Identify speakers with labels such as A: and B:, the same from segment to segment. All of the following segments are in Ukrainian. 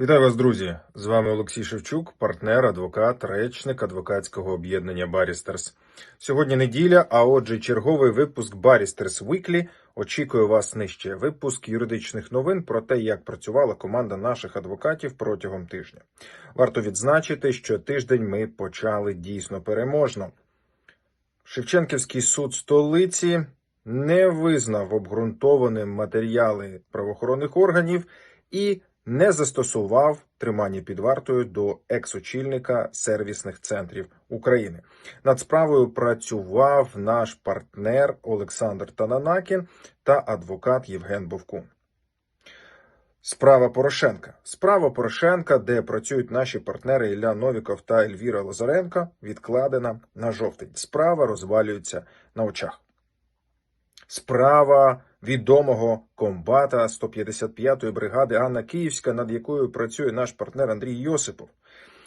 A: Вітаю вас, друзі! З вами Олексій Шевчук, партнер, адвокат, речник адвокатського об'єднання Барістерс. Сьогодні неділя, а отже, черговий випуск Барістерс Weekly очікує вас нижче. Випуск юридичних новин про те, як працювала команда наших адвокатів протягом тижня. Варто відзначити, що тиждень ми почали дійсно переможно. Шевченківський суд столиці не визнав обґрунтованим матеріали правоохоронних органів і не застосував тримання під вартою до екс-очільника сервісних центрів України. Над справою працював наш партнер Олександр Тананакін та адвокат Євген Бовкун. Справа Порошенка. Справа Порошенка, де працюють наші партнери Ілля Новіков та Ельвіра Лазаренко, відкладена на жовтень. Справа розвалюється на очах. Справа відомого комбата 155-ї бригади Анна Київська, над якою працює наш партнер Андрій Йосипов.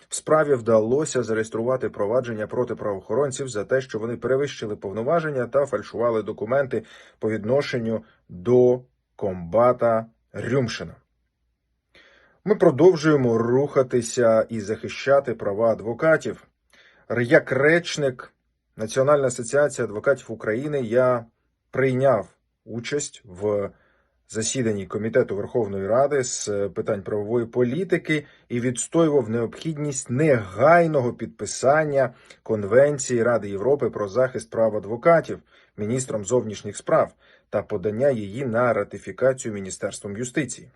A: В справі вдалося зареєструвати провадження проти правоохоронців за те, що вони перевищили повноваження та фальшували документи по відношенню до комбата Рюмшина. Ми продовжуємо рухатися і захищати права адвокатів. Як речник Національної асоціації адвокатів України я прийняв участь в засіданні Комітету Верховної Ради з питань правової політики і відстоював необхідність негайного підписання Конвенції Ради Європи про захист прав адвокатів міністром зовнішніх справ та подання її на ратифікацію Міністерством юстиції.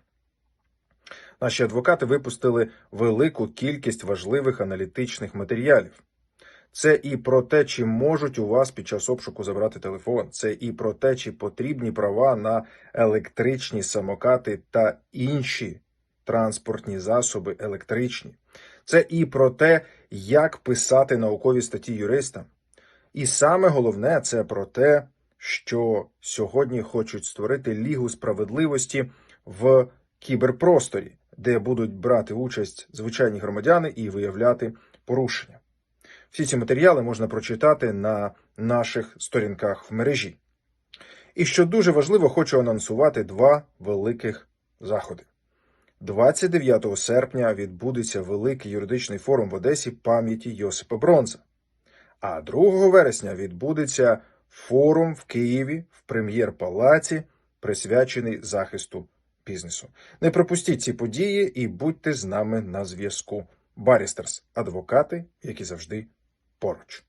A: Наші адвокати випустили велику кількість важливих аналітичних матеріалів. Це і про те, чи можуть у вас під час обшуку забрати телефон. Це і про те, чи потрібні права на електричні самокати та інші транспортні засоби електричні. Це і про те, як писати наукові статті юриста. І саме головне це про те, що сьогодні хочуть створити Лігу справедливості в кіберпросторі, де будуть брати участь звичайні громадяни і виявляти порушення. Всі ці матеріали можна прочитати на наших сторінках в мережі. І що дуже важливо, хочу анонсувати два великих заходи. 29 серпня відбудеться великий юридичний форум в Одесі пам'яті Йосипа Бронза. А 2 вересня відбудеться форум в Києві в прем'єр-палаці, присвячений захисту бізнесу. Не пропустіть ці події і будьте з нами на зв'язку. Барістерс адвокати, які завжди porte.